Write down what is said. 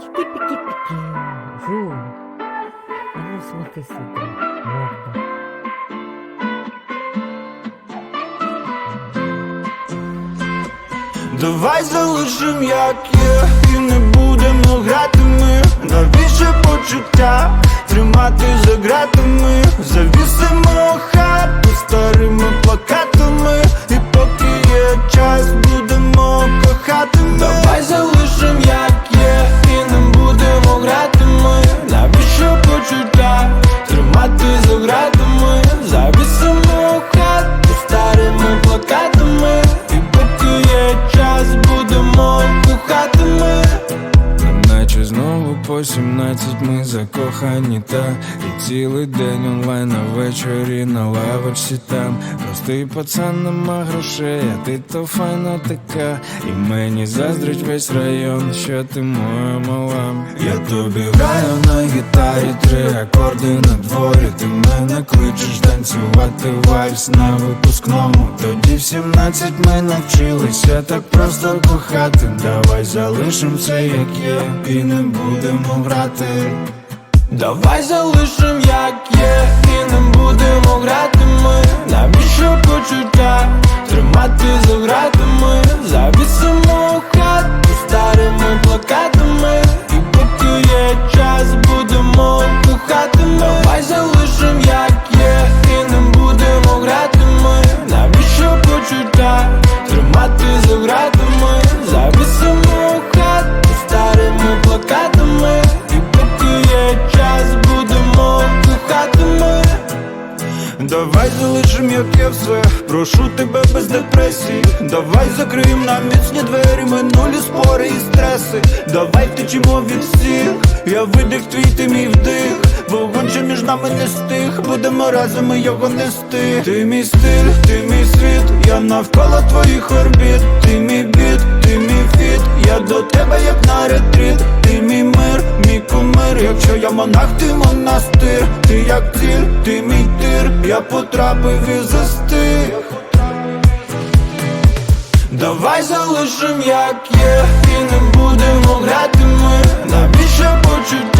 Чики-пики-пики. Жу. Ну смотри сюда. Морда. Давай залишим як є і не будемо грати ми Навіщо почуття тримати за ґратами Завісимо хату старими плакатами по 17 ми закохані та. І цілий день онлайн а ввечері на лавочці там. Простий пацан нема грошей, а ти то файна така. І мені заздрить весь район, що ти моя мала. Я тобі граю на гітарі, три акорди на дворі. Ти мене кличеш танцювати вальс на випускному. Тоді в 17 ми навчилися так просто кохати. Давай залишим все як є і не будемо грати. Давай залишим як є і не будемо грати ми Давай залишим як є все, прошу тебе без депресії. Давай закриєм на міцні двері, минулі спори і стреси. Давай втечемо від всіх, я видих твій, ти мій вдих. Вогонь, що між нами не стих, будемо разом і його нести Ти мій стиль, ти мій світ, я навколо твоїх орбіт. Ти мій біт, ти мій фіт, я до тебе як на ретріт. Ти мій мир, мій кумир, якщо я монах, ти монастир. Ти як ціль, ти мій я потрапив і застиг. Давай залишим як є і не будемо грати ми. Навіщо почуття